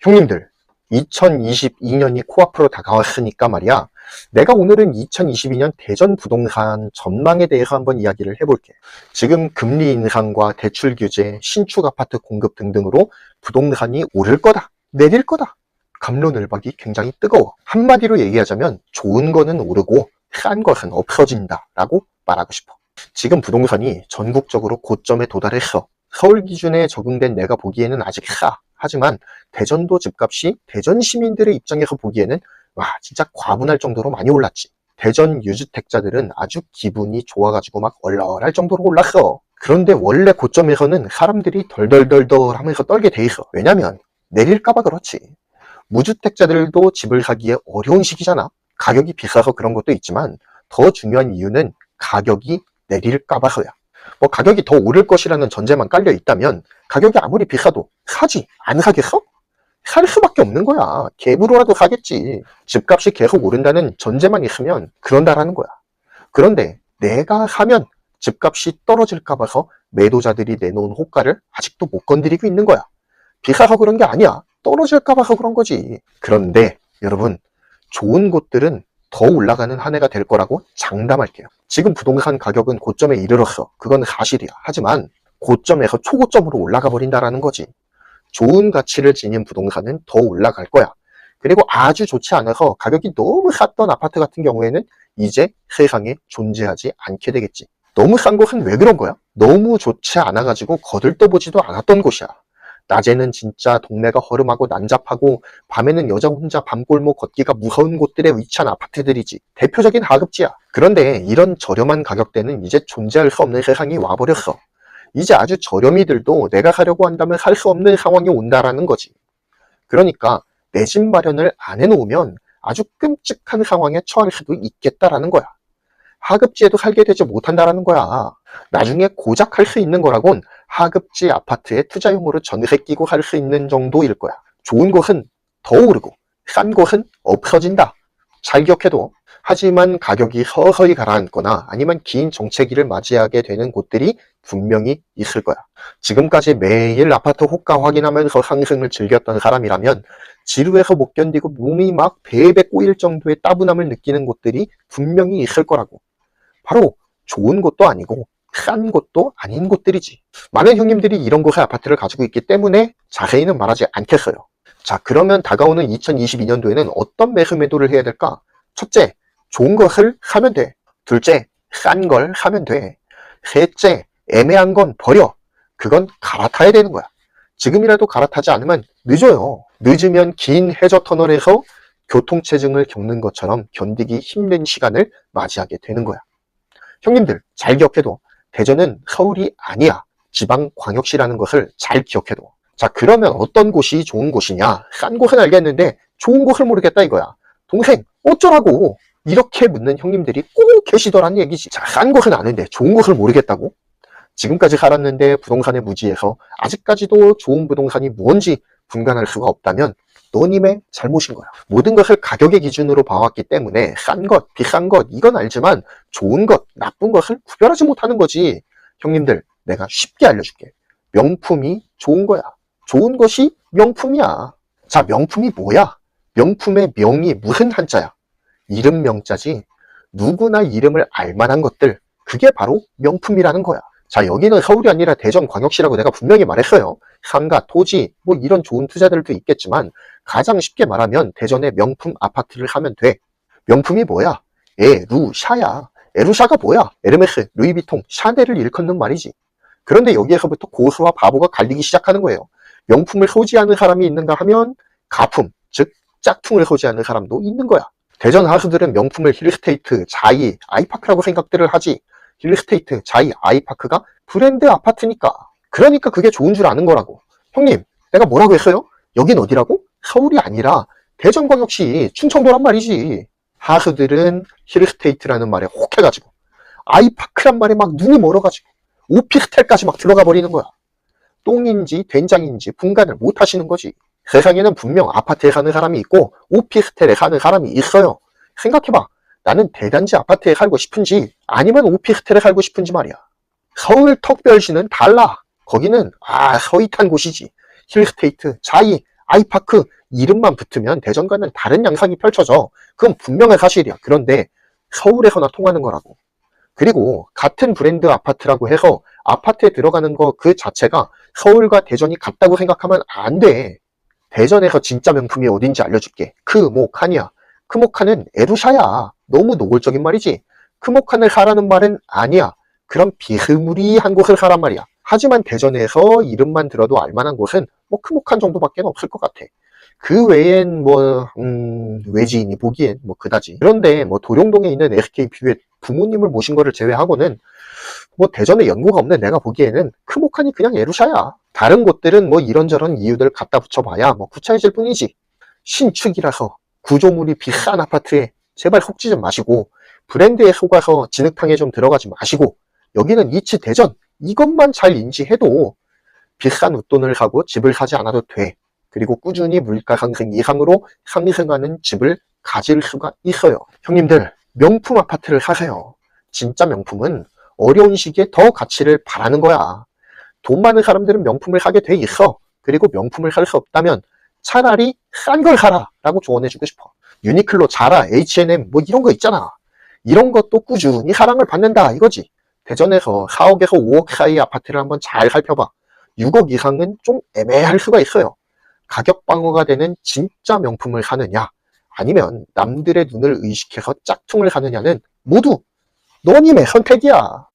형님들, 2022년이 코앞으로 다가왔으니까 말이야. 내가 오늘은 2022년 대전 부동산 전망에 대해서 한번 이야기를 해볼게. 지금 금리 인상과 대출 규제, 신축 아파트 공급 등등으로 부동산이 오를 거다, 내릴 거다. 감론을박이 굉장히 뜨거워. 한마디로 얘기하자면 좋은 거는 오르고 싼 것은 없어진다 라고 말하고 싶어. 지금 부동산이 전국적으로 고점에 도달했어. 서울 기준에 적용된 내가 보기에는 아직 싸. 하지만 대전도 집값이 대전 시민들의 입장에서 보기에는 와 진짜 과분할 정도로 많이 올랐지. 대전 유주택자들은 아주 기분이 좋아가지고 막 얼얼할 정도로 올랐어. 그런데 원래 고점에서는 사람들이 덜덜덜덜 하면서 떨게 돼 있어. 왜냐면 내릴까봐 그렇지. 무주택자들도 집을 사기에 어려운 시기잖아. 가격이 비싸서 그런 것도 있지만 더 중요한 이유는 가격이 내릴까봐서야. 뭐 가격이 더 오를 것이라는 전제만 깔려 있다면 가격이 아무리 비싸도 사지 안 사겠어? 살 수밖에 없는 거야. 갭으로라도 사겠지. 집값이 계속 오른다는 전제만 있으면 그런다라는 거야. 그런데 내가 사면 집값이 떨어질까 봐서 매도자들이 내놓은 호가를 아직도 못 건드리고 있는 거야. 비싸서 그런 게 아니야. 떨어질까 봐서 그런 거지. 그런데 여러분 좋은 곳들은 더 올라가는 한 해가 될 거라고 장담할게요. 지금 부동산 가격은 고점에 이르렀어. 그건 사실이야. 하지만 고점에서 초고점으로 올라가 버린다라는 거지. 좋은 가치를 지닌 부동산은 더 올라갈 거야. 그리고 아주 좋지 않아서 가격이 너무 쌌던 아파트 같은 경우에는 이제 세상에 존재하지 않게 되겠지. 너무 싼 곳은 왜 그런 거야? 너무 좋지 않아가지고 거들떠보지도 않았던 곳이야. 낮에는 진짜 동네가 허름하고 난잡하고 밤에는 여자 혼자 밤골목 걷기가 무서운 곳들에 위치한 아파트들이지. 대표적인 하급지야. 그런데 이런 저렴한 가격대는 이제 존재할 수 없는 세상이 와버렸어. 이제 아주 저렴이들도 내가 사려고 한다면 살 수 없는 상황이 온다라는 거지. 그러니까 내 집 마련을 안 해놓으면 아주 끔찍한 상황에 처할 수도 있겠다라는 거야. 하급지에도 살게 되지 못한다라는 거야. 나중에 고작 할 수 있는 거라곤 하급지 아파트에 투자용으로 전세 끼고 할 수 있는 정도일 거야. 좋은 곳은 더 오르고 싼 곳은 없어진다. 잘 기억해도 하지만 가격이 서서히 가라앉거나 아니면 긴 정체기를 맞이하게 되는 곳들이 분명히 있을 거야. 지금까지 매일 아파트 호가 확인하면서 상승을 즐겼던 사람이라면 지루해서 못 견디고 몸이 막 배에 꼬일 정도의 따분함을 느끼는 곳들이 분명히 있을 거라고. 바로 좋은 곳도 아니고 싼 곳도 아닌 곳들이지. 많은 형님들이 이런 곳의 아파트를 가지고 있기 때문에 자세히는 말하지 않겠어요. 자, 그러면 다가오는 2022년도에는 어떤 매수 매도를 해야 될까? 첫째, 좋은 것을 사면 돼. 둘째, 싼 걸 사면 돼. 셋째, 애매한 건 버려. 그건 갈아타야 되는 거야. 지금이라도 갈아타지 않으면 늦어요. 늦으면 긴 해저 터널에서 교통체증을 겪는 것처럼 견디기 힘든 시간을 맞이하게 되는 거야. 형님들, 잘 기억해도 대전은 서울이 아니야. 지방 광역시라는 것을 잘 기억해도. 자, 그러면 어떤 곳이 좋은 곳이냐? 싼 곳은 알겠는데 좋은 곳을 모르겠다 이거야. 동생, 어쩌라고? 이렇게 묻는 형님들이 꼭 계시더란 얘기지. 자, 싼 곳은 아는데 좋은 곳을 모르겠다고? 지금까지 살았는데 부동산에 무지해서 아직까지도 좋은 부동산이 뭔지 분간할 수가 없다면 너님의 잘못인 거야. 모든 것을 가격의 기준으로 봐왔기 때문에 싼 것, 비싼 것 이건 알지만 좋은 것, 나쁜 것을 구별하지 못하는 거지. 형님들, 내가 쉽게 알려줄게. 명품이 좋은 거야. 좋은 것이 명품이야. 자, 명품이 뭐야? 명품의 명이 무슨 한자야? 이름 명자지. 누구나 이름을 알만한 것들. 그게 바로 명품이라는 거야. 자, 여기는 서울이 아니라 대전광역시라고 내가 분명히 말했어요. 상가, 토지, 뭐 이런 좋은 투자들도 있겠지만 가장 쉽게 말하면 대전의 명품 아파트를 사면 돼. 명품이 뭐야? 에루샤야. 에루샤가 뭐야? 에르메스, 루이비통, 샤넬을 일컫는 말이지. 그런데 여기에서부터 고수와 바보가 갈리기 시작하는 거예요. 명품을 소지하는 사람이 있는가 하면 가품, 즉 짝퉁을 소지하는 사람도 있는 거야. 대전 하수들은 명품을 힐스테이트, 자이, 아이파크라고 생각들을 하지. 힐스테이트, 자이, 아이파크가 브랜드 아파트니까. 그러니까 그게 좋은 줄 아는 거라고. 형님, 내가 뭐라고 했어요? 여긴 어디라고? 서울이 아니라 대전광역시 충청도란 말이지. 하수들은 힐스테이트라는 말에 혹해가지고 아이파크란 말에 막 눈이 멀어가지고 오피스텔까지 막 들어가 버리는 거야. 똥인지 된장인지 분간을 못 하시는 거지. 세상에는 분명 아파트에 사는 사람이 있고 오피스텔에 사는 사람이 있어요. 생각해봐. 나는 대단지 아파트에 살고 싶은지 아니면 오피스텔에 살고 싶은지 말이야. 서울 턱별시는 달라. 거기는 아 서윗한 곳이지. 힐스테이트, 자이, 아이파크 이름만 붙으면 대전과는 다른 양상이 펼쳐져. 그건 분명한 사실이야. 그런데 서울에서나 통하는 거라고. 그리고 같은 브랜드 아파트라고 해서 아파트에 들어가는 거 그 자체가 서울과 대전이 같다고 생각하면 안 돼. 대전에서 진짜 명품이 어딘지 알려줄게. 크모칸이야. 크모칸은 에루샤야. 너무 노골적인 말이지. 크모칸을 사라는 말은 아니야. 그런 비스무리한 곳을 사란 말이야. 하지만 대전에서 이름만 들어도 알만한 곳은 뭐 크모칸 정도밖에 없을 것 같아. 그 외엔 뭐, 음, 외지인이 보기엔 뭐 그다지. 그런데 뭐 도룡동에 있는 SK뷰에 부모님을 모신 거를 제외하고는 뭐 대전에 연고가 없는 내가 보기에는 크모칸이 그냥 에루샤야. 다른 곳들은 뭐 이런저런 이유들 갖다 붙여봐야 뭐 구차해질 뿐이지. 신축이라서 구조물이 비싼 아파트에 제발 속지 좀 마시고 브랜드에 속아서 진흙탕에 좀 들어가지 마시고 여기는 이치 대전 이것만 잘 인지해도 비싼 웃돈을 사고 집을 사지 않아도 돼. 그리고 꾸준히 물가 상승 이상으로 상승하는 집을 가질 수가 있어요. 형님들, 명품 아파트를 사세요. 진짜 명품은 어려운 시기에 더 가치를 바라는 거야. 돈 많은 사람들은 명품을 사게 돼 있어. 그리고 명품을 살 수 없다면 차라리 싼 걸 사라 라고 조언해주고 싶어. 유니클로, 자라, H&M 뭐 이런 거 있잖아. 이런 것도 꾸준히 사랑을 받는다 이거지. 대전에서 4억에서 5억 사이 아파트를 한번 잘 살펴봐. 6억 이상은 좀 애매할 수가 있어요. 가격 방어가 되는 진짜 명품을 사느냐, 아니면 남들의 눈을 의식해서 짝퉁을 사느냐는 모두 너님의 선택이야.